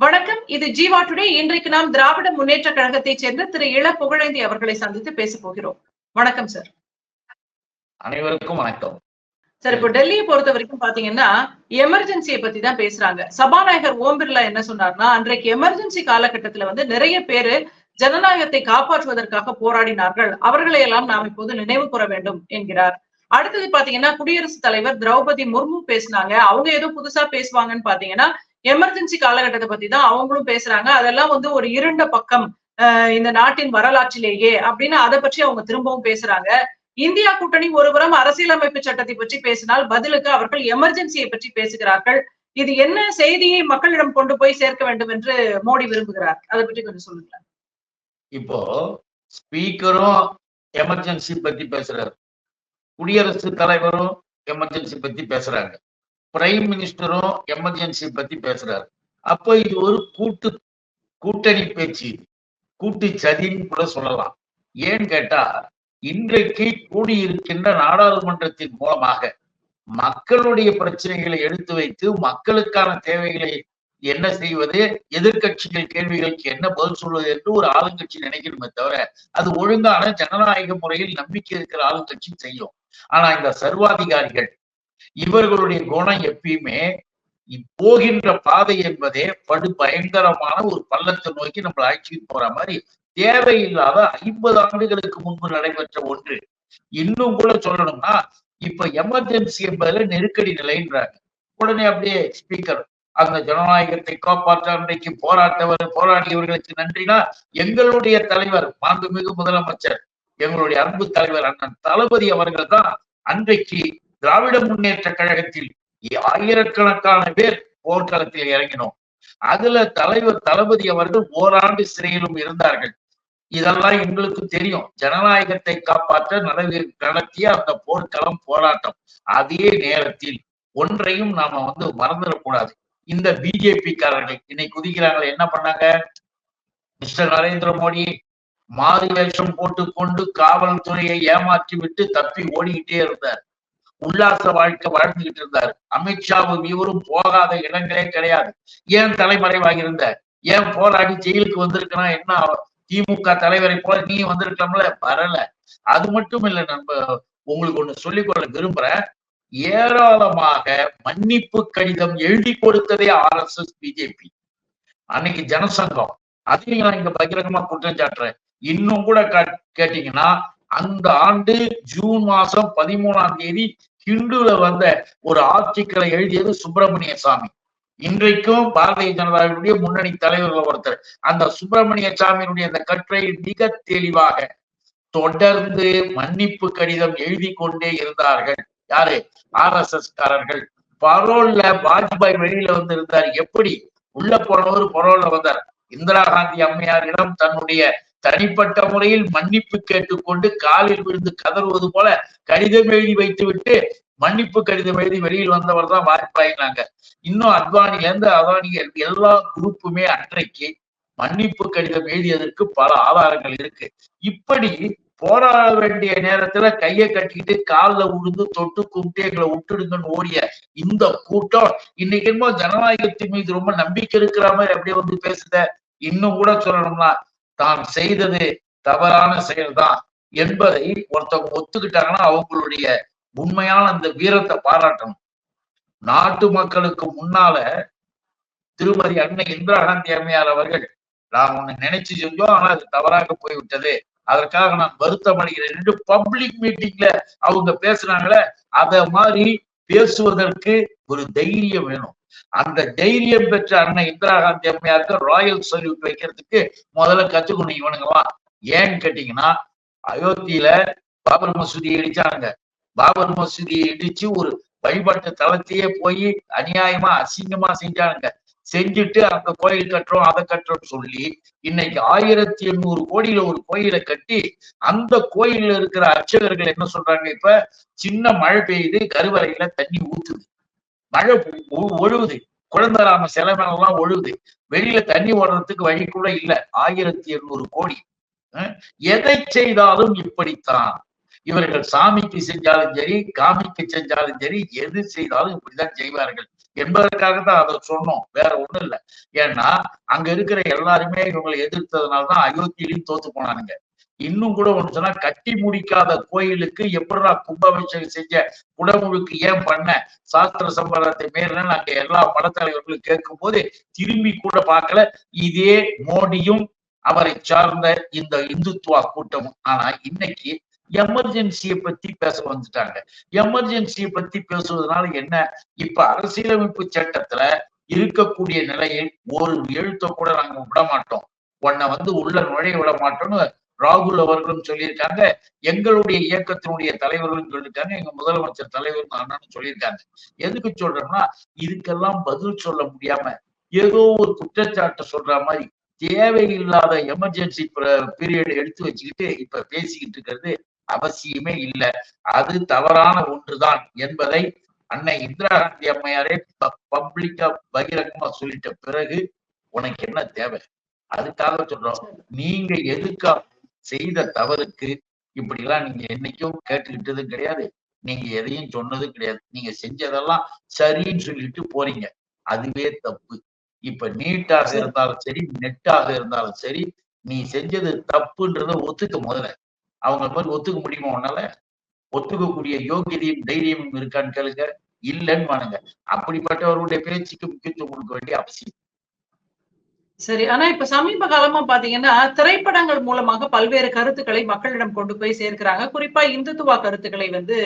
வணக்கம். இது ஜீவா டுடே. இன்றைக்கு நாம் திராவிட முன்னேற்ற கழகத்தைச் சேர்ந்த திரு இள புகழேந்தி அவர்களை சந்தித்து பேச போகிறோம். வணக்கம் சார். அனைவருக்கும் வணக்கம். சார் இப்போ டெல்லியை பொறுத்த வரைக்கும் பாத்தீங்கன்னா எமர்ஜென்சியை பத்தி தான் பேசுறாங்க. சபாநாயகர் ஓம் பிர்லா என்ன சொன்னார்னா அன்றைக்கு எமர்ஜென்சி காலகட்டத்துல வந்து நிறைய பேரு ஜனநாயகத்தை காப்பாற்றுவதற்காக போராடினார்கள். அவர்களை எல்லாம் நாம் இப்போது நினைவு கூற வேண்டும் என்கிறார். அடுத்தது பாத்தீங்கன்னா குடியரசுத் தலைவர் திரௌபதி முர்மு பேசினாங்க. அவங்க ஏதோ புதுசா பேசுவாங்கன்னு பாத்தீங்கன்னா எமர்ஜென்சி காலகட்டத்தை பத்தி தான் அவங்களும் பேசுறாங்க. அதெல்லாம் வந்து ஒரு இருண்ட பக்கம் இந்த நாட்டின் வரலாற்றிலேயே அப்படின்னு அதை பற்றி அவங்க திரும்பவும் பேசுறாங்க. இந்தியா கூட்டணி ஒருபுறம் அரசியலமைப்பு சட்டத்தை பற்றி பேசினால் பதிலுக்கு அவர்கள் எமர்ஜென்சியை பற்றி பேசுகிறார்கள். இது என்ன செய்தியை மக்களிடம் கொண்டு போய் சேர்க்க வேண்டும் என்று மோடி விரும்புகிறார்? அதை பற்றி கொஞ்சம் சொல்லுங்களேன். இப்போ ஸ்பீக்கரும் எமர்ஜென்சி பத்தி பேசுறாரு. குடியரசுத் தலைவரும் எமர்ஜென்சி பத்தி பேசுறாங்க. பிரைம் மினிஸ்டரும் எமர்ஜென்சி பத்தி பேசுறாரு. அப்போ இது ஒரு கூட்டு கூட்டணி பேச்சு. கூட்டு சதின்னு கூட சொல்லலாம். ஏன்னு கேட்டா இன்றைக்கு கூடியிருக்கின்ற நாடாளுமன்றத்தின் மூலமாக மக்களுடைய பிரச்சனைகளை எடுத்து வைத்து மக்களுக்கான தேவைகளை என்ன செய்வது எதிர்க்கட்சிகள் கேள்விகளுக்கு என்ன பதில் சொல்வது என்று ஒரு ஆளுங்கட்சி நினைக்கணுமே தவிர அது ஒழுங்கான ஜனநாயக முறையில் நம்பிக்கை இருக்கிற ஆளுங்கட்சி செய்யும். ஆனா இந்த சர்வாதிகாரிகள் இவர்களுடைய குணம் எப்பயுமே போகின்ற பாதை என்பதே படு பயங்கரமான ஒரு பள்ளத்தை நோக்கி நம்மளை அழைச்சிட்டு போற மாதிரி தேவையில்லாத ஐம்பது ஆண்டுகளுக்கு முன்பு நடைபெற்ற ஒன்று. இன்னும் கூட சொல்லணும்னா இப்ப எமர்ஜென்சி என்பதுல நெருக்கடி நிலைன்றாங்க. உடனே அப்படியே ஸ்பீக்கர் அந்த ஜனநாயகத்தை காப்பாற்ற அன்றைக்கு போராட்டவர் போராடியவர்களுக்கு நன்றினா எங்களுடைய தலைவர் மாண்புமிகு முதலமைச்சர் எங்களுடைய அன்பு தலைவர் அண்ணன் தளபதி அவர்கள் தான் அன்றைக்கு திராவிட முன்னேற்ற கழகத்தில் ஆயிரக்கணக்கான பேர் போர்க்களத்தில் இறங்கினோம். அதுல தலைவர் தளபதி அவர்கள் ஓராண்டு சிறையிலும் இருந்தார்கள். இதெல்லாம் எங்களுக்கு தெரியும். ஜனநாயகத்தை காப்பாற்ற நடவடிக்கை நடத்திய அந்த போர்க்களம் போராட்டம் அதே நேரத்தில் ஒன்றையும் நாம வந்து மறந்துடக்கூடாது. இந்த பிஜேபிக்காரர்கள் இன்னைக்கு குதிக்கிறாங்களே என்ன பண்ணாங்க? மிஸ்டர் நரேந்திர மோடி மாறு வேஷம் போட்டுக்கொண்டு காவல்துறையை ஏமாற்றி விட்டு தப்பி ஓடிக்கிட்டே இருந்தார். உல்லாச வாழ்க்கை வாழ்ந்துகிட்டு இருந்தார். அமித்ஷாவும் இவரும் போகாத இடங்களே கிடையாது. ஏன் தலைமறைவாக இருந்த ஏன் போராடி ஜெயிலுக்கு வந்திருக்கனா என்ன திமுக தலைவரை போல நீ வந்திருக்கலாம்ல? வரல. அது மட்டும் இல்ல நம்ம உங்களுக்கு ஒண்ணு சொல்லிக்கொள்ள விரும்புறேன். ஏராளமாக மன்னிப்பு கடிதம் எழுதி கொடுத்ததே ஆர் எஸ் எஸ் பிஜேபி அன்னைக்கு ஜனசங்கம். அதையும் நான் இங்க பகிரங்கமா குற்றம் சாட்டுறேன். இன்னும் கூட கேட்டீங்கன்னா அந்த ஆண்டு ஜூன் மாசம் பதிமூணாம் தேதி ஹிந்துல வந்த ஒரு ஆர்டிக்கலை எழுதியது சுப்பிரமணிய சாமி. இன்றைக்கும் பாரதிய ஜனதாவினுடைய முன்னணி தலைவர்கள் ஒருத்தர். அந்த சுப்பிரமணிய சாமியினுடைய அந்த கட்டுரை மிக தெளிவாக தொடர்ந்து மன்னிப்பு கடிதம் எழுதி கொண்டே இருந்தார்கள். யாரு? ஆர் எஸ் எஸ் காரர்கள். பரோல்ல வாஜ்பாய் வெளியில வந்து இருந்தார் எப்படி? உள்ள போனவர் பரோல்ல வந்தார். இந்திரா காந்தி அம்மையாரிடம் தன்னுடைய தனிப்பட்ட முறையில் மன்னிப்பு கேட்டுக்கொண்டு காலில் விழுந்து கதறுவது போல கடிதம் எழுதி வைத்து விட்டு மன்னிப்பு கடிதம் எழுதி வெளியில் வந்தவர் தான் வாஜ்பாயினாங்க இன்னும் அத்வானில இருந்து அதானி எல்லா குரூப்புமே அன்றைக்கு மன்னிப்பு கடிதம் எழுதியதற்கு பல ஆதாரங்கள் இருக்கு. இப்படி போராட வேண்டிய நேரத்துல கையை கட்டிக்கிட்டு கால்ல உழுந்து தொட்டு கும்பிட்டு எங்களை விட்டுடுங்கன்னு ஓடிய இந்த கூட்டம் இன்னைக்கு என்னமோ ஜனநாயகத்தின் மீது ரொம்ப நம்பிக்கை இருக்கிற மாதிரி அப்படியே வந்து பேசுத. இன்னும் கூட சொல்லணும்னா தான் செய்தது தவறான செயல்தான் என்பதை ஒருத்தவங்க ஒத்துக்கிட்டாங்கன்னா அவங்களுடைய உண்மையான அந்த வீரத்தை பாராட்டணும். நாட்டு மக்களுக்கு முன்னால திருமதி அன்னை இந்திரா காந்தி அம்மையார் அவர்கள் நாம் ஒண்ணு நினைச்சு செஞ்சோம் ஆனா அது தவறாக போய்விட்டது. அதற்காக நான் வருத்தம் அடைகிறேன் என்று பப்ளிக் மீட்டிங்ல அவங்க பேசுனாங்களே அத மாதிரி பேசுவதற்கு ஒரு தைரியம் வேணும். அந்த தைரியம் பெற்ற அண்ணன் இந்திரா காந்தி அம்மையாருக்கு ராயல் சல்யூட் வைக்கிறதுக்கு முதல்ல கத்துக்கணும் இவனுங்களா ஏன்னு கேட்டீங்கன்னா அயோத்தியில பாபர் மசூதியை இடிச்சாங்க பாபர் மசூதியை இடிச்சு ஒரு வழிபாட்டு தளத்தையே போய் அநியாயமா அசிங்கமா செஞ்சானுங்க. செஞ்சுட்டு அந்த கோயில் கட்டுறோம் அதை கட்டுறோம் சொல்லி இன்னைக்கு ஆயிரத்தி எண்ணூறு கோடியில ஒரு கோயிலை கட்டி அந்த கோயில்ல இருக்கிற அர்ச்சகர்கள் என்ன சொல்றாங்க இப்ப? சின்ன மழை பெய்யுது கருவறையில தண்ணி ஊத்துது. மழை ஒழுகுது. குழந்தராம சிலை மேலாம் ஒழுகுது. வெளியில தண்ணி ஓடுறதுக்கு வழி கூட இல்ல. ஆயிரத்தி எண்ணூறு கோடி. எதை செய்தாலும் இப்படித்தான். இவர்கள் சாமிக்கு செஞ்சாலும் சரி காமிக்கு செஞ்சாலும் சரி எது செய்தாலும் இப்படிதான் செய்வார்கள். என்பதற்காக தான் அதை சொன்னோம். வேற ஒண்ணும் இல்ல. ஏன்னா அங்க இருக்கிற எல்லாருமே இவங்களை எதிர்த்ததுனாலதான் அயோத்தியிலையும் தோத்து போனானுங்க. இன்னும் கூட ஒன்று சொன்னா கட்டி முடிக்காத கோயிலுக்கு எப்படா கும்பாபிஷேகம் செஞ்ச குடமுழுக்கு ஏன் பண்ண? சாஸ்திர சம்பளத்தை மீறின நாங்க எல்லா படத்தலைவர்களும் கேட்கும் போது திரும்பி கூட பார்க்கல. இதே மோடியும் அவரை சார்ந்த இந்த இந்துத்துவா கூட்டமும். ஆனா இன்னைக்கு எமர்ஜென்சியை பத்தி பேச வந்துட்டாங்க. எமர்ஜென்சியை பத்தி பேசுவதனால என்ன? இப்ப அரசியலமைப்பு சட்டத்துல இருக்கக்கூடிய நிலையில் ஒரு எழுத்த கூட நாங்க விட மாட்டோம் உன்னை வந்து உள்ள நுழைய விட மாட்டோம்னு ராகுல் அவர்களும் சொல்லியிருக்காங்க. எங்களுடைய இயக்கத்தினுடைய தலைவர்களும் சொல்லியிருக்காங்க. எங்க முதலமைச்சர் தலைவர் அண்ணனும் சொல்லியிருக்காங்க. எதுக்கு சொல்றோம்னா இதுக்கெல்லாம் பதில் சொல்ல முடியாம ஏதோ ஒரு குற்றச்சாட்டை சொல்ற மாதிரி தேவையில்லாத எமர்ஜென்சி பீரியட் எடுத்து வச்சுக்கிட்டு இப்ப பேசிக்கிட்டு இருக்கிறது அவசியமே இல்லை. அது தவறான ஒன்றுதான் என்பதை அன்னை இந்திரா காந்தி அம்மையாரே பப்ளிக்கா பகிரங்கமா சொல்லிட்ட பிறகு உனக்கு என்ன தேவை? அதுக்காக சொல்றோம். நீங்க எதுக்கா செய்த தவறுக்கு இப்படி எல்லாம் நீங்க என்னைக்கும் கேட்டுக்கிட்டதும் கிடையாது. நீங்க எதையும் சொன்னதும் கிடையாது. நீங்க செஞ்சதெல்லாம் சரின்னு சொல்லிட்டு போறீங்க. அதுவே தப்பு. இப்ப நீட்டாக இருந்தாலும் சரி நெட்டாக இருந்தாலும் சரி நீ செஞ்சது தப்புன்றத ஒத்துக்க முதல்ல. அவங்க மாதிரி ஒத்துக்க முடியுமா உன்னால? ஒத்துக்கக்கூடிய யோகியதையும் தைரியமும் இருக்கான்னு கேளுங்க. இல்லைன்னு வானுங்க. அப்படிப்பட்டவருடைய பேச்சுக்கு முக்கியத்துவம் கொடுக்க வேண்டிய அவசியம். சரி ஆனா இப்ப சமீப காலமா பாத்தீங்கன்னா திரைப்படங்கள் மூலமாக பல்வேறு கருத்துக்களை மக்களிடம் கொண்டு போய் சேர்க்கிறாங்க. குறிப்பா இந்துத்துவா கருத்துக்களை வந்து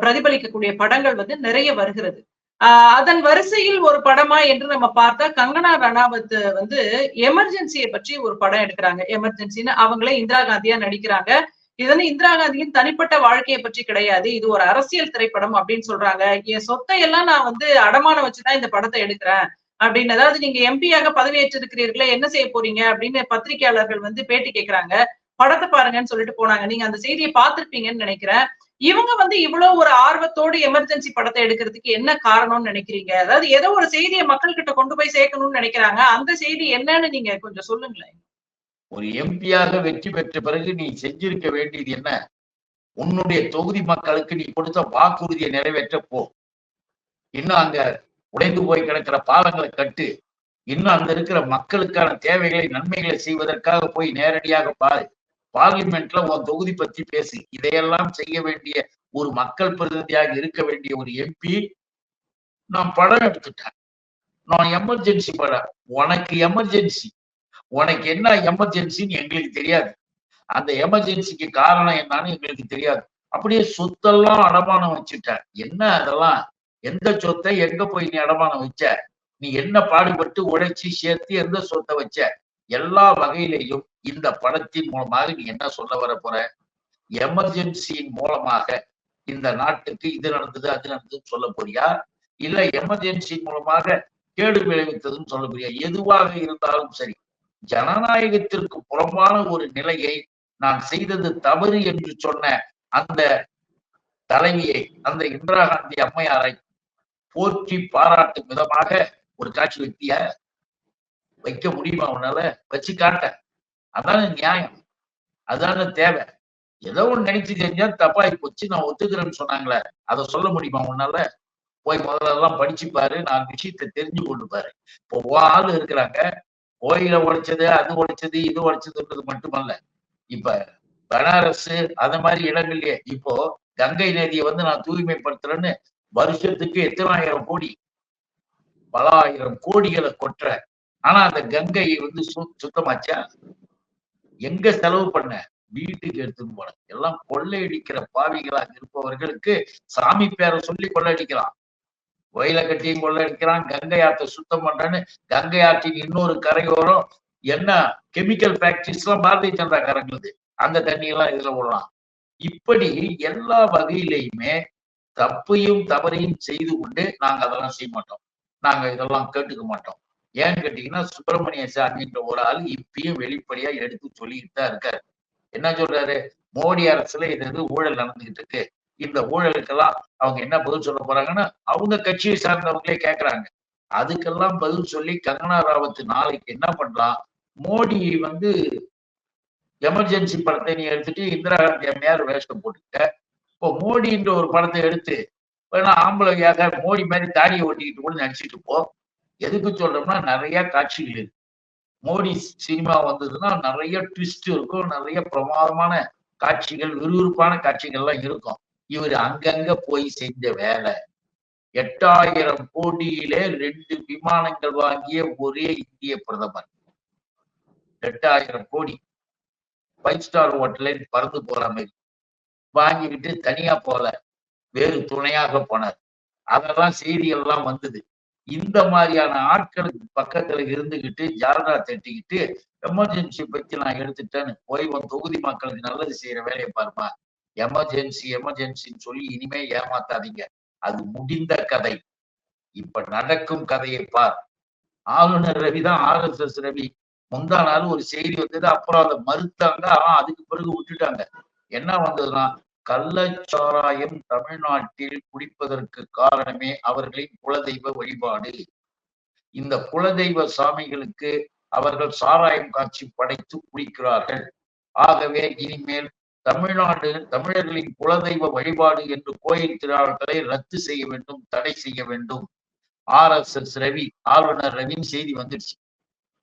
பிரதிபலிக்கக்கூடிய படங்கள் வந்து நிறைய வருகிறது. ஆஹ் அதன் வரிசையில் ஒரு படமா என்று நம்ம பார்த்தா கங்கனா ரணாவத் வந்து எமர்ஜென்சியை பற்றி ஒரு படம் எடுக்கிறாங்க. எமர்ஜென்சின்னு அவங்களே இந்திரா காந்தியா நடிக்கிறாங்க. இது வந்து இந்திரா காந்தியின் தனிப்பட்ட வாழ்க்கையை பற்றி கிடையாது. இது ஒரு அரசியல் திரைப்படம் அப்படின்னு சொல்றாங்க. என் சொத்தை எல்லாம் நான் வந்து அடமானம் வச்சுதான் இந்த படத்தை எடுக்கிறேன். அப்படின்னு. அதாவது நீங்க எம்பியாக பதவியேற்றிருக்கிறீர்களே என்ன செய்ய போறீங்க அப்படின்னு பத்திரிகையாளர்கள் வந்து பேட்டி கேட்கிறாங்க படத்தை பாருங்கன்னு சொல்லிட்டு போனாங்க. நீங்க அந்த செய்தியை பார்த்திருப்பீங்கன்னு நினைக்கிறேன். இவங்க வந்து இவ்வளவு ஒரு ஆர்வத்தோடு எமர்ஜென்சி படத்தை எடுக்கிறதுக்கு என்ன காரணம்னு நினைக்கிறீங்க? அதாவது ஏதோ ஒரு செய்தியை மக்கள் கிட்ட கொண்டு போய் சேர்க்கணும்னு நினைக்கிறாங்க. அந்த செய்தி என்னன்னு நீங்க கொஞ்சம் சொல்லுங்களேன். ஒரு எம்பியாக வெற்றி பெற்ற பிறகு நீ செஞ்சிருக்க வேண்டியது என்ன? உன்னுடைய தொகுதி மக்களுக்கு நீ கொடுத்த வாக்குறுதியை நிறைவேற்ற போ. இன்னும் அங்க உடைந்து போய் கிடக்கிற பாலங்களை கட்டு இன்னும் அங்க இருக்கிற மக்களுக்கான தேவைகளை நன்மைகளை செய்வதற்காக போய் நேரடியாக பாரு. பார்லிமெண்ட்ல உன் தொகுதி பத்தி பேசு. இதையெல்லாம் செய்ய வேண்டிய ஒரு மக்கள் பிரதிநிதியாக இருக்க வேண்டிய ஒரு எம்பி நான் படம் எடுத்துட்டேன். நான் எமர்ஜென்சி படம். உனக்கு எமர்ஜென்சி உனக்கு என்ன எமர்ஜென்சின்னு எங்களுக்கு தெரியாது. அந்த எமர்ஜென்சிக்கு காரணம் என்னன்னு எங்களுக்கு தெரியாது. அப்படியே சொத்தெல்லாம் அடமானம் வச்சுட்டேன். என்ன அதெல்லாம்? எந்த சொத்தை எங்க போய் நீ அடமானம் வச்ச? நீ என்ன பாடுபட்டு உழைச்சி சேர்த்து எந்த சொத்தை வச்ச? எல்லா வகையிலையும் இந்த படத்தின் மூலமாக நீ என்ன சொல்ல வர போற? எமர்ஜென்சியின் மூலமாக இந்த நாட்டுக்கு இது நடந்தது அது நடந்ததுன்னு சொல்ல போறியா? இல்ல எமர்ஜென்சி மூலமாக கேடு விளைவித்ததுன்னு சொல்ல போறியா? எதுவாக இருந்தாலும் சரி. ஜனநாயகத்திற்கு புறம்பான ஒரு நிலையை நான் செய்தது தவறு என்று சொன்ன அந்த தலைவியை அந்த இந்திரா காந்தி அம்மையாரை போற்றி பாராட்டும் விதமாக ஒரு காட்சி வைத்திய வைக்க முடியுமா அவனால வச்சு காட்ட. அதான நியாயம். அதான தேவை. ஏதோ ஒன்று நினைச்சு செஞ்சா தப்பாய் போச்சு நான் ஒத்துக்கிறேன்னு சொன்னாங்களே. அதை சொல்ல முடியுமா உன்னால? போய் முதல்ல எல்லாம் படிச்சு பாரு நான் விஷயத்த தெரிஞ்சு கொண்டு பாரு. இப்போ ஆள் இருக்கிறாங்க. கோயில உடைச்சது அது உடைச்சது இது உடைச்சதுன்றது மட்டுமல்ல. இப்ப பனாரஸ் அந்த மாதிரி இடங்கள்லயே இப்போ கங்கை நதியை வந்து நான் தூய்மைப்படுத்துறேன்னு வருஷத்துக்கு எத்தனாயிரம் கோடி? பல ஆயிரம் கோடிகளை கொட்டுற. ஆனா அந்த கங்கையை வந்து சு சுத்தமாச்சா? எங்க செலவு பண்ண? வீட்டுக்கு எடுத்துன்னு போன. எல்லாம் கொள்ளையடிக்கிற பாவிகளாக இருப்பவர்களுக்கு சாமி பேரை சொல்லி கொள்ளையடிக்கிறான் கோயில கட்டியும் கொள்ளையடிக்கிறான் கங்கை ஆற்றை சுத்தம் பண்றேன்னு கங்கை ஆற்றின் இன்னொரு கரையோரம் என்ன? கெமிக்கல் ஃபேக்டரிஸ் எல்லாம் பாரதிய ஜனதா காரங்களுக்கு. அந்த தண்ணியெல்லாம் இதுல விடலாம் இப்படி எல்லா வகையிலையுமே தப்பையும் தவறையும் செய்து கொண்டு நாங்க அதெல்லாம் செய்ய மாட்டோம். நாங்க இதெல்லாம் கேட்டுக்க மாட்டோம். ஏன்னு கேட்டீங்கன்னா சுப்பிரமணிய சாமின்ற ஒரு ஆள் இப்பயும் வெளிப்படையா எடுத்து சொல்லிக்கிட்டு தான் இருக்காரு. என்ன சொல்றாரு? மோடி அரசுல இது இது ஊழல் நடந்துகிட்டு இருக்கு. இந்த ஊழலுக்கெல்லாம் அவங்க என்ன பதில் சொல்ல போறாங்கன்னா அவங்க கட்சியை சார்ந்தவங்களே கேட்கறாங்க அதுக்கெல்லாம் பதில் சொல்லி கங்கனா ராவத் நாளைக்கு என்ன பண்றான் மோடி வந்து எமர்ஜென்சி படத்தை நீ எடுத்துட்டு இந்திரா காந்தி அம்மையார் வேஷம் போட்டுக்கிட்ட. இப்போ மோடி என்ற ஒரு படத்தை எடுத்து வேணா ஆம்பளையாக மோடி மாதிரி தாடியை ஒட்டிக்கிட்டு கூட நடிச்சிட்டு போ. எதுக்கு சொல்றோம்னா நிறைய காட்சிகள் இருக்கு. மோடி சினிமா வந்ததுன்னா நிறைய ட்விஸ்ட் இருக்கும் நிறைய பிரமாதமான காட்சிகள் விறுவிறுப்பான காட்சிகள்லாம் இருக்கும். இவர் அங்கங்க போய் செஞ்ச வேலை. எட்டாயிரம் கோடியிலே ரெண்டு விமானங்கள் வாங்கிய ஒரே இந்திய பிரதமர். எட்டாயிரம் கோடி. ஃபைவ் ஸ்டார் ஹோட்டல்ல பறந்து போற மாதிரி. வாங்கிக்கிட்டு தனியா போல வேறு துணையாக போனார். அதெல்லாம் செய்திகள் எல்லாம் வந்தது. இந்த மாதிரியான ஆட்களுக்கு பக்கத்துல இருந்துகிட்டு ஜாரதா தட்டிக்கிட்டு எமர்ஜென்சி பத்தி நான் எடுத்துட்டேன்னு போய் உன் தொகுதி மக்களுக்கு நல்லது செய்யற வேலையை பாருமா எமர்ஜென்சி எமர்ஜென்சின்னு சொல்லி இனிமே ஏமாத்தாதீங்க. அது முடிந்த கதை. இப்ப நடக்கும் கதையை பார். ஆளுநர் ரவி தான் ஆர் எஸ் எஸ் ரவி. முந்தா நாள் ஒரு செய்தி வந்தது அப்புறம் அதை மறுத்தாங்க. ஆனா அதுக்கு பிறகு விட்டுட்டாங்க. என்ன வந்ததுன்னா கள்ளச்சாராயம் தமிழ்நாட்டில் குடிப்பதற்கு காரணமே அவர்களின் குலதெய்வ வழிபாடு. இந்த குலதெய்வ சாமிகளுக்கு அவர்கள் சாராயம் காட்சி படைத்து குடிக்கிறார்கள். ஆகவே இனிமேல் தமிழ்நாடு தமிழர்களின் குலதெய்வ வழிபாடு என்று கோயில் திருவிழாக்களை ரத்து செய்ய வேண்டும் தடை செய்ய வேண்டும். ஆர் எஸ் எஸ் ரவி ஆளுநர் ரவின்னு செய்தி வந்துடுச்சு.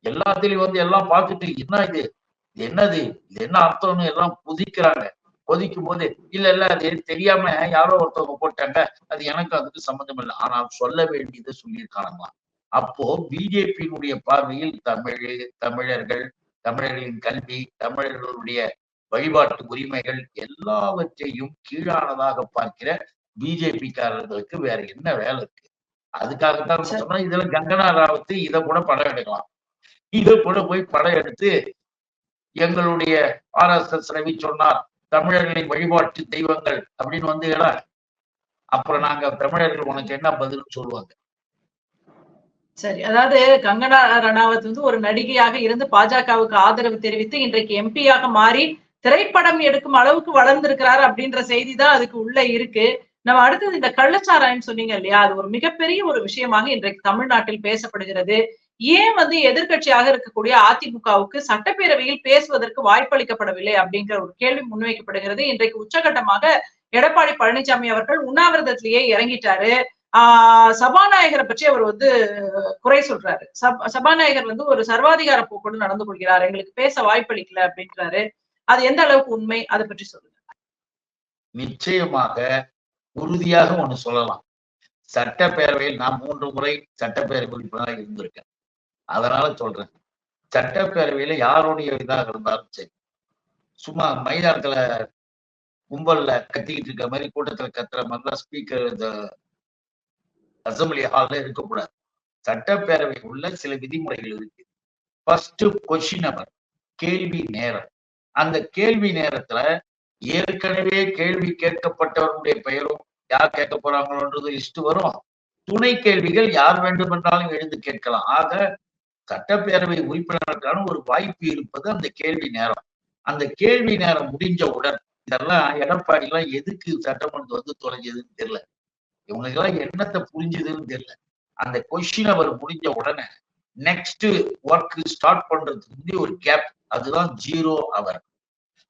எல்லாத்திலையும் வந்து எல்லாம் பார்த்துட்டு என்ன இது இது? என்னது? இது என்ன அர்த்தம்னு எல்லாம் புதிக்கிறாங்க கொதிக்கும் போது இல்ல இல்ல அது தெரியாம யாரோ ஒருத்தவங்க போட்டாங்க. அது எனக்கு அதுக்கு சம்மந்தம் இல்லை. ஆனால் சொல்ல வேண்டியதை சொல்லியிருக்காங்களாம். அப்போ பிஜேபியினுடைய பார்வையில் தமிழ் தமிழர்கள் தமிழர்களின் கல்வி தமிழர்களுடைய வழிபாட்டு உரிமைகள் எல்லாவற்றையும் கீழானதாக பார்க்கிற பிஜேபி காரர்களுக்கு வேற என்ன வேலை இருக்கு? அதுக்காகத்தான் சொன்னா இதுல கங்கனா ராவத்து இதை கூட படம் எடுக்கலாம். இதை கூட போய் படம் எடுத்து எங்களுடைய ஆர் எஸ் எஸ் ரவி சொன்னார் தமிழர்களின் வழிபாட்டு தெய்வங்கள் அப்படின்னு வந்து அப்புறம் நாங்க தமிழர்கள் உனக்கு என்ன பதில் சொல்லுவாங்க. சரி அதாவது கங்கனா ரணாவத் வந்து ஒரு நடிகையாக இருந்து பாஜகவுக்கு ஆதரவு தெரிவித்து இன்றைக்கு எம்பியாக மாறி திரைப்படம் எடுக்கும் அளவுக்கு வளர்ந்திருக்கிறாரு அப்படின்ற செய்தி தான் அதுக்கு உள்ள இருக்கு. நம்ம அடுத்தது இந்த கள்ளச்சாராயம் சொன்னீங்க இல்லையா? அது ஒரு மிகப்பெரிய ஒரு விஷயமாக இன்றைக்கு தமிழ்நாட்டில் பேசப்படுகிறது. ஏன் வந்து எதிர்கட்சியாக இருக்கக்கூடிய அதிமுகவுக்கு சட்டப்பேரவையில் பேசுவதற்கு வாய்ப்பளிக்கப்படவில்லை அப்படிங்கிற ஒரு கேள்வி முன்வைக்கப்படுகிறது. இன்றைக்கு உச்சகட்டமாக எடப்பாடி பழனிசாமி அவர்கள் உண்ணாவிரதத்திலேயே இறங்கிட்டாரு. ஆஹ் சபாநாயகரை பற்றி அவர் வந்து குறை சொல்றாரு. சபாநாயகர் வந்து ஒரு சர்வாதிகார போக்கோடு நடந்து கொள்கிறார். எங்களுக்கு பேச வாய்ப்பளிக்கல அப்படின்றாரு அது எந்த அளவுக்கு உண்மை? அதை பற்றி சொல்லுங்க. நிச்சயமாக உறுதியாக ஒண்ணு சொல்லலாம். சட்டப்பேரவையில் நான் மூன்று முறை சட்டப்பேரவை உறுப்பினராக இருந்திருக்கேன். அதனால சொல்றேன். சட்டப்பேரவையில யாருடைய இதாக இருந்தாலும் சரி சும்மா மைதானத்துல கும்பல்ல கத்திக்கிட்டு இருக்க மாதிரி கூட்டத்துல கத்துற மாதிரிலாம் ஸ்பீக்கர் இந்த அசம்பிளி ஹால்ல இருக்கக்கூடாது சட்டப்பேரவை உள்ள சில விதிமுறைகள் இருக்கு. ஃபர்ஸ்ட் கொஸ்டின் அவர் கேள்வி நேரம். அந்த கேள்வி நேரத்துல ஏற்கனவே கேள்வி கேட்கப்பட்டவருடைய பெயரும் யார் கேட்க போறாங்களோன்றது லிஸ்ட் வரும். துணை கேள்விகள் யார் வேண்டுமென்றாலும் எழுந்து கேட்கலாம். ஆக சட்டப்பேரவை உறுப்பினருக்கான ஒரு வாய்ப்பு இருப்பது அந்த கேள்வி நேரம். அந்த கேள்வி நேரம் முடிஞ்சவுடன் இதெல்லாம் எடப்பாடி எல்லாம் எதுக்கு சட்டமன்றம் வந்து தொலைஞ்சதுன்னு தெரியல. இவங்களுக்கு எல்லாம் என்னத்தை புரிஞ்சுதுன்னு தெரியல. அந்த கொஸ்டின் அவர் முடிஞ்ச உடனே நெக்ஸ்ட் ஒர்க் ஸ்டார்ட் பண்றதுக்கு முன்னாடி ஒரு கேப் அதுதான் ஜீரோ அவர்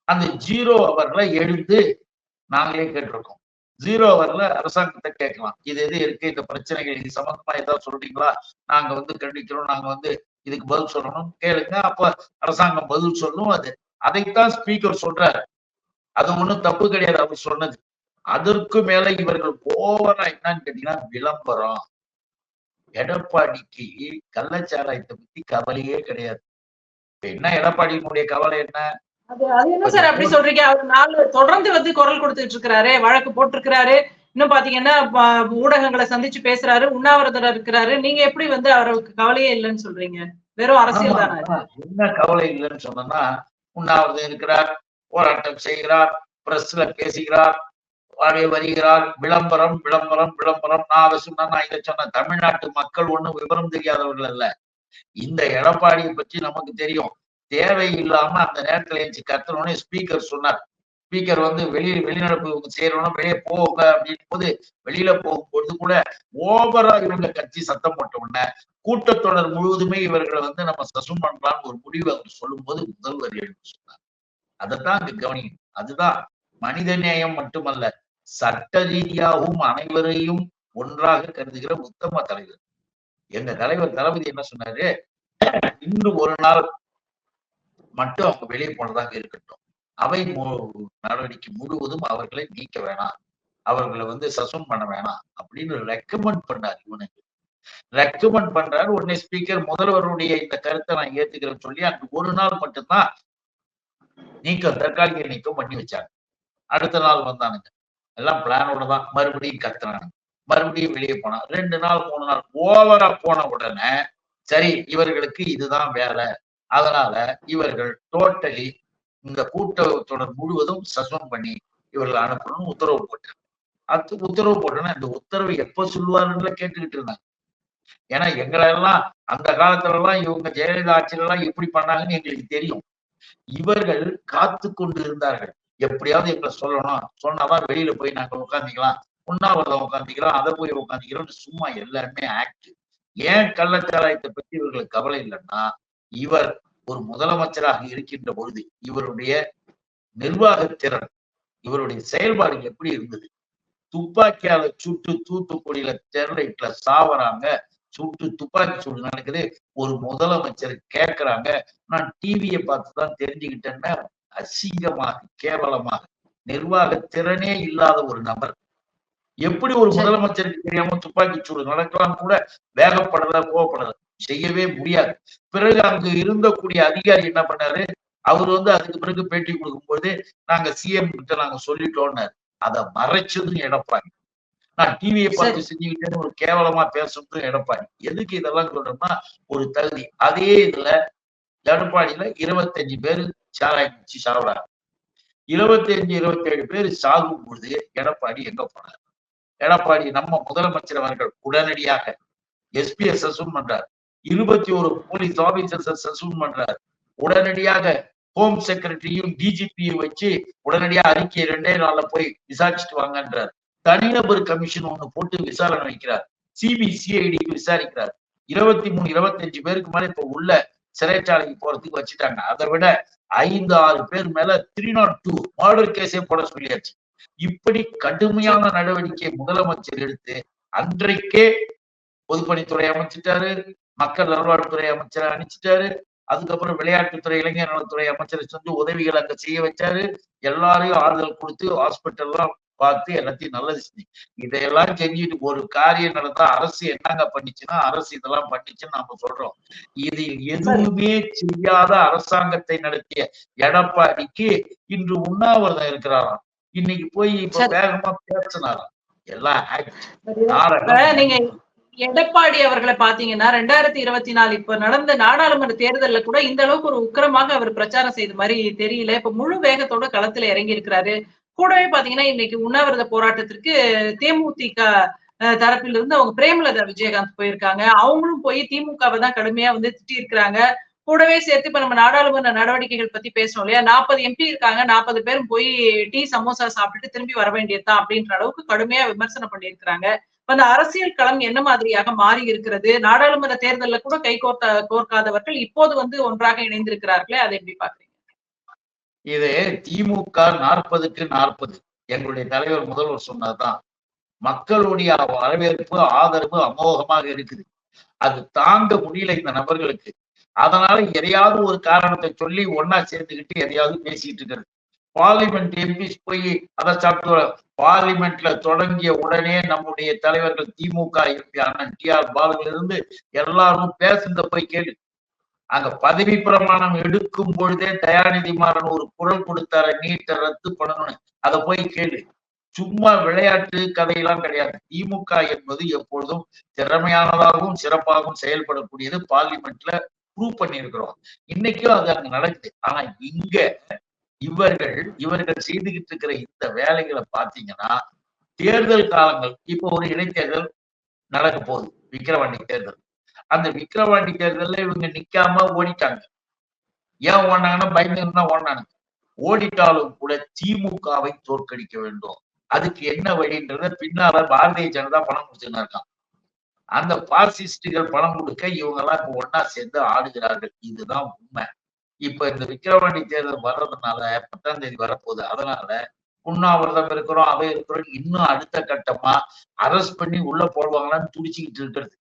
அந்த ஜீரோ அவர்ல எழுந்து நாங்களே கேட்டிருக்கோம். ஜீரோ அவர்ல அரசாங்கத்தை கேட்கலாம். இது எது இருக்கு? இந்த பிரச்சனைகள் இது சம்பந்தமா ஏதாவது சொல்றீங்களா? நாங்க வந்து கண்டிக்கிறோம் நாங்க வந்து இதுக்கு பதில் சொல்லணும். கேளுங்க அப்ப அரசாங்கம் பதில் சொல்லும் அது. அதைத்தான் ஸ்பீக்கர் சொல்றாரு. அது ஒண்ணும் தப்பு கிடையாது அவர் சொன்னது. அதற்கு மேல இவர்கள் ஓவரா என்னன்னு கேட்டீங்கன்னா விளம்பரம். எடப்பாடிக்கு கள்ளச்சாராயத்தை பத்தி கவலையே கிடையாது. என்ன எடப்பாடியினுடைய கவலை என்ன? அது என்ன சார் அப்படி சொல்றீங்க? அவர் நாலு தொடர்ந்து வந்து குரல் கொடுத்துட்டு இருக்கிறாரு வழக்கு போட்டிருக்கிறாரு. இன்னும் பாத்தீங்கன்னா ஊடகங்களை சந்திச்சு பேசுறாரு உண்ணாவிரதம் இருக்கிறாரு. நீங்க எப்படி வந்து அவருக்கு கவலையே இல்லைன்னு சொல்றீங்க? வெறும் அரசியல் தானே என்ன கவலை இல்லைன்னு சொன்னா உண்ணாவிரதம் இருக்கிறார் போராட்டம் செய்கிறார் பிரஸ்ல பேசுகிறார் அப்படியே வருகிறார் விளம்பரம் விளம்பரம் விளம்பரம். நான் அதை சொன்னா நான் இதை சொன்ன தமிழ்நாட்டு மக்கள் ஒண்ணும் விவரம் தெரியாதவர்கள் அல்ல. இந்த எடப்பாடியை பற்றி நமக்கு தெரியும். தேவை இல்லாம அந்த நேரத்துல எழுந்து கத்தணும்னு ஸ்பீக்கர் சொன்னார். ஸ்பீக்கர் வந்து வெளியே வெளிநடப்பு செய்யறோம்னா வெளியே போங்க அப்படின் போது வெளியில போகும்பொழுது கூட ஓவரா இவங்க கட்சி சத்தம் போட்ட உடனே கூட்டத்தொடர் முழுவதுமே இவர்களை வந்து நம்ம சசும் பண்ணலாம்னு ஒரு முடிவு அவர் சொல்லும் போது முதல்வர் எழுந்து சொன்னார். அதைத்தான் அங்க கவனிக்கணும். அதுதான் மனித நேயம் மட்டுமல்ல சட்ட ரீதியாகவும் அனைவரையும் ஒன்றாக கருதுகிற உத்தம தலைவர். எங்க தலைவர் தளபதி என்ன சொன்னாரு? இன்று ஒரு நாள் மட்டும் அவங்க வெளியே போனதாக இருக்கட்டும். அவை மு- நடவடிக்கை முழுவதும் அவர்களை நீக்க வேணாம். அவர்களை வந்து சஸ்பெண்ட் பண்ண வேணாம் அப்படின்னு ரெக்கமெண்ட் பண்ணார் இவனுக்கு. ரெக்கமெண்ட் பண்றாரு. உடனே ஸ்பீக்கர் முதல்வருடைய இந்த கருத்தை நான் ஏத்துக்கிறேன்னு சொல்லி அன்று ஒரு நாள் மட்டும்தான் நீக்கம் தற்காலிக நீக்கம் பண்ணி வச்சாங்க. அடுத்த நாள் வந்தானுங்க. எல்லாம் பிளானோட தான் மறுபடியும் கத்துறானுங்க மறுபடியும் வெளியே போனா ரெண்டு நாள் மூணு நாள் ஓவரா போன உடனே சரி இவர்களுக்கு இதுதான் வேலை. அதனால இவர்கள் டோட்டலி இந்த கூட்டத்தொடர் முழுவதும் சஸ்பெண்ட் பண்ணி இவர்கள் அனுப்பணும்னு உத்தரவு போட்டாங்க. அது உத்தரவு போட்டோன்னா இந்த உத்தரவு எப்ப சொல்லுவாருன்னு கேட்டுக்கிட்டு இருந்தாங்க. ஏன்னா எங்களை எல்லாம் அந்த காலத்துல எல்லாம் இவங்க ஜெயலலிதா ஆட்சியில எல்லாம் எப்படி பண்ணாங்கன்னு எங்களுக்கு தெரியும். இவர்கள் காத்து கொண்டு இருந்தார்கள். எப்படியாவது எங்களை சொல்லணும். சொன்னாதான் வெளியில போய் நாங்க உட்காந்துக்கலாம் உண்ணாவிரதம் உட்காந்துக்கிறோம் அதை போய் உட்காந்துக்கிறோம் சும்மா எல்லாருமே ஆக்ட் ஏன் கள்ளச்சாராயத்தை பத்தி இவர்களுக்கு கவலை இல்லைன்னா இவர் ஒரு முதலமைச்சராக இருக்கின்ற பொழுது இவருடைய நிர்வாகத்திறன் இவருடைய செயல்பாடு எப்படி இருந்தது? துப்பாக்கியால சுட்டு தூத்துக்குடியில ஸ்டெர்லைட்ல சாவறாங்க சுட்டு துப்பாக்கி சூடு நடக்குது ஒரு முதலமைச்சர் கேக்குறாங்க. நான் டிவியை பார்த்து தான் தெரிஞ்சுக்கிட்டேன்னா அசிங்கமாக கேவலமாக நிர்வாக திறனே இல்லாத ஒரு நபர். எப்படி ஒரு சரி. முதலமைச்சருக்கு தெரியாம துப்பாக்கி சூடு நடக்கலாம் கூட வேகப்படல கோவப்படல செய்யவே முடியாது. பிறகு அங்கு இருந்தக்கூடிய அதிகாரி என்ன பண்ணாரு? அவர் வந்து அதுக்கு பிறகு பேட்டி கொடுக்கும்போது நாங்க சிஎம் கிட்ட நாங்க சொல்லிட்டோம்னாரு. அதை மறைச்சதும் எடப்பாடி. நான் டிவியை பார்த்து செஞ்சுக்கிட்டேன்னு ஒரு கேவலமா பேசுறதும் எடப்பாடி. எதுக்கு இதெல்லாம் சொல்றோம்னா ஒரு தகுதி. அதே இதுல எடப்பாடியில இருபத்தஞ்சு பேர் சாராயம் குடிச்சு சாப்பிடாங்க இருபத்தஞ்சு இருபத்தேழு பேர் சாகும் பொழுது எடப்பாடி எங்க போனார்? எடப்பாடி நம்ம முதலமைச்சர் அவர்கள் உடனடியாக எஸ்பியை சஸ்பெண்ட் பண்றார். இருபத்தி ஒரு போலீஸ் ஆபீசர்ஸ் சஸ்பெண்ட் பண்றார். உடனடியாக ஹோம் செக்ரட்டரியும் டிஜிபியும் வச்சு உடனடியா அறிக்கை ரெண்டே நாள்ல போய் விசாரிச்சுட்டு வாங்கன்றார். தனிநபர் கமிஷன் ஒண்ணு போட்டு விசாரணை வைக்கிறார். சிபிசிஐடிக்கு விசாரிக்கிறார். இருபத்தி மூணு இருபத்தஞ்சு பேருக்கு மேல இப்ப உள்ள சிறைச்சாலைக்கு போறதுக்கு வச்சுட்டாங்க. அதை விட ஐந்து ஆறு பேர் மேல த்ரீ நாட் டூ மர்டர் கேஸே போட சொல்லியாச்சு. இப்படி கடுமையான நடவடிக்கை முதலமைச்சர் எடுத்து அன்றைக்கே பொதுப்பணித்துறை அமைச்சிட்டாரு மக்கள் நல்வாழ்வுத்துறை அமைச்சரை அனுப்பிச்சிட்டாரு அதுக்கப்புறம் விளையாட்டுத்துறை இளைஞர் நலத்துறை அமைச்சரை சென்று உதவிகள் அங்க செய்ய வச்சாரு. எல்லாரையும் ஆறுதல் கொடுத்து ஹாஸ்பிட்டல்லாம் பார்த்து எல்லாத்தையும் நல்லது செஞ்சு. இதையெல்லாம் செஞ்சுட்டு ஒரு காரியம் நடந்தா அரசு என்னங்க பண்ணிச்சுன்னா அரசு இதெல்லாம் பண்ணிச்சுன்னு நம்ம சொல்றோம். இதில் எதுவுமே செய்யாத அரசாங்கத்தை நடத்திய எடப்பாடிக்கு இன்று உண்ணாவிரதம் இருக்கிறாராம். இன்னைக்கு போய் இப்ப. வேகமா பேசினாராம் எல்லாம் நீங்க எடப்பாடி அவர்களை பாத்தீங்கன்னா ரெண்டாயிரத்தி இருபத்தி நாலு இப்ப நடந்த நாடாளுமன்ற தேர்தல்ல கூட இந்த அளவுக்கு ஒரு உக்கிரமாக அவர் பிரச்சாரம் செய்த மாதிரி தெரியல. இப்ப முழு வேகத்தோட களத்துல இறங்கி இருக்கிறாரு. கூடவே பாத்தீங்கன்னா இன்னைக்கு உண்ணாவிரத போராட்டத்திற்கு தேமுதிக தரப்பிலிருந்து அவங்க பிரேமலதா விஜயகாந்த் போயிருக்காங்க. அவங்களும் போய் திமுகவை தான் கடுமையா வந்து திட்டி இருக்கிறாங்க கூடவே சேர்த்து இப்ப நம்ம நாடாளுமன்ற நடவடிக்கைகள் பத்தி பேசணும் இல்லையா? நாற்பது எம்பி இருக்காங்க நாற்பது பேரும் போய் டீ சமோசா சாப்பிட்டுட்டு திரும்பி வர வேண்டியதுதான் அப்படின்ற அளவுக்கு கடுமையா விமர்சனம் பண்ணியிருக்கிறாங்க. அந்த அரசியல் களம் என்ன மாதிரியாக மாறி இருக்கிறது? நாடாளுமன்ற தேர்தலில் கூட கை கோர்த்த கோர்க்காதவர்கள் இப்போது வந்து ஒன்றாக இணைந்திருக்கிறார்களே அதை எப்படி பாக்குறீங்க இது திமுக நாற்பதுக்கு நாற்பது. எங்களுடைய தலைவர் முதல்வர் சொன்னதுதான். மக்களுடைய வரவேற்பு ஆதரவு அமோகமாக இருக்குது. அது தாங்க முடியல இந்த நபர்களுக்கு. அதனால எதையாவது ஒரு காரணத்தை சொல்லி ஒன்னா சேர்த்துக்கிட்டு எதையாவது பேசிட்டு இருக்கிறது. பார்லிமெண்ட் எம்பிஸ் போய் அதை சாப்பிட்டு பார்லிமெண்ட்ல தொடங்கிய உடனே நம்முடைய தலைவர்கள் திமுக எம்பி அண்ணன் டி ஆர் பாலுல இருந்து எல்லாரும் பேசுந்த போய் கேளு. அங்க பதவி பிரமாணம் எடுக்கும் பொழுதே தயாநிதி மாறன் ஒரு குரல் கொடுத்தார நீட்டை ரத்து பண்ணணும் அதை போய் கேளு. சும்மா விளையாட்டு கதையெல்லாம் கிடையாது. திமுக என்பது எப்பொழுதும் திறமையானதாகவும் சிறப்பாகவும் செயல்படக்கூடியது பார்லிமெண்ட்ல ப்ரூவ் பண்ணியிருக்கிறோம். இன்னைக்கும் அது அங்க நடக்குது. ஆனா இங்க இவர்கள் இவர்கள் செய்துகிட்டு இருக்கிற இந்த வேலைகளை பாத்தீங்கன்னா தேர்தல் காலங்கள் இப்போ ஒரு இடைத்தேர்தல் நடக்க போகுது. விக்கிரவாண்டி தேர்தல். அந்த விக்கிரவாண்டி தேர்தலில் இவங்க நிக்காம ஓடிட்டாங்க. ஏன் ஓடினாங்கன்னா பயந்துன்னா தான் ஓடினானுங்க. ஓடிட்டாலும் கூட திமுகவை தோற்கடிக்க வேண்டும். அதுக்கு என்ன வழின்றத பின்னால பாரதிய ஜனதா பணம் கொடுத்துன்னு இருக்கான். அந்த பாசிஸ்டுகள் பணம் கொடுக்க இவங்க எல்லாம் இப்ப ஒன்னா சேர்ந்து ஆடுகிறார்கள். இதுதான் உண்மை. இப்ப இந்த விக்கிரவாண்டி தேர்தல் வர்றதுனால பத்தாம் தேதி வரப்போகுது. அதனால உண்ணாவிரதம் இருக்கிறோம் அவை இருக்கிறோம். இன்னும் அடுத்த கட்டமா அரெஸ்ட் பண்ணி உள்ள போடுவாங்களான்னு துடிச்சுக்கிட்டு இருக்கிறது.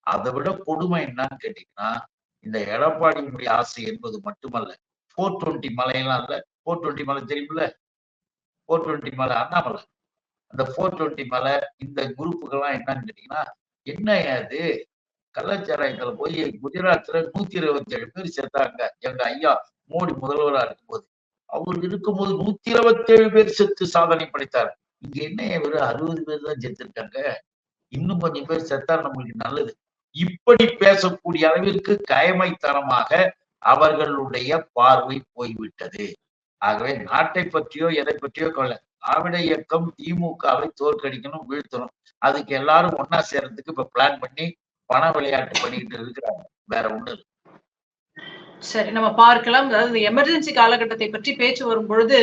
அதை விட கொடுமை என்னன்னு கேட்டீங்கன்னா இந்த எடப்பாடியினுடைய ஆசை என்பது மட்டுமல்ல. போர் டுவெண்ட்டி மலையெல்லாம் இல்லை. போர் டுவெண்ட்டி மலை தெரியுமில்ல? போர் டுவெண்ட்டி மலை அண்ணாமலை. அந்த போர் டுவெண்ட்டி மலை இந்த குரூப்புகள்லாம் என்னன்னு கேட்டீங்கன்னா என்ன அது? கள்ளச்சாராயத்துல போய் குஜராத்ல நூத்தி இருபத்தி ஏழு பேர் செத்தாங்க எங்க ஐயா மோடி முதல்வரா இருக்கும்போது. அவர் இருக்கும்போது நூத்தி இருபத்தி ஏழு பேர் செத்து சாதனை படைத்தார். இங்க என்ன வெறும் அறுபது பேர் தான் செத்துருக்காங்க? இன்னும் கொஞ்சம் பேர் செத்தா நம்மளுக்கு நல்லது. இப்படி பேசக்கூடிய அளவிற்கு கயமைத்தனமாக அவர்களுடைய பார்வை போய்விட்டது. ஆகவே நாட்டை பற்றியோ எதை பற்றியோ கொள்ள திராவிட இயக்கம் திமுகவை தோற்கடிக்கணும் வீழ்த்தணும். அதுக்கு எல்லாரும் ஒன்னா சேர்றதுக்கு இப்ப பிளான் பண்ணி பண விளையாட்டு பண்ணிக்கிட்டு இருக்கிறாங்க. வேற ஒண்ணு சரி நம்ம பார்க்கலாம். அதாவது எமர்ஜென்சி காலகட்டத்தை பற்றி பேச்சு வரும் பொழுது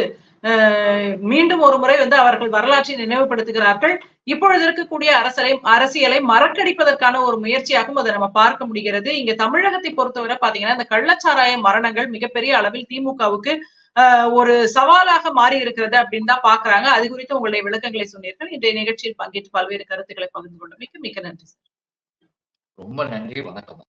மீண்டும் ஒரு முறை வந்து அவர்கள் வரலாற்றை நினைவுபடுத்துகிறார்கள். இப்பொழுது இருக்கக்கூடிய அரசலை அரசியலை மறக்கடிப்பதற்கான ஒரு முயற்சியாகவும் அதை நம்ம பார்க்க முடிகிறது. இங்க தமிழகத்தை பொறுத்தவரை பாத்தீங்கன்னா இந்த கள்ளச்சாராய மரணங்கள் மிகப்பெரிய அளவில் திமுகவுக்கு ஒரு சவாலாக மாறி இருக்கிறது அப்படின்னு தான் பாக்குறாங்க அது குறித்து உங்களுடைய விளக்கங்களை சொன்னீர்கள். இன்றைய நிகழ்ச்சியில் பங்கேற்று பல்வேறு கருத்துக்களை பகிர்ந்து கொண்டமைக்கு மிக்க நன்றி ரொம்ப நன்றி. வணக்கம்.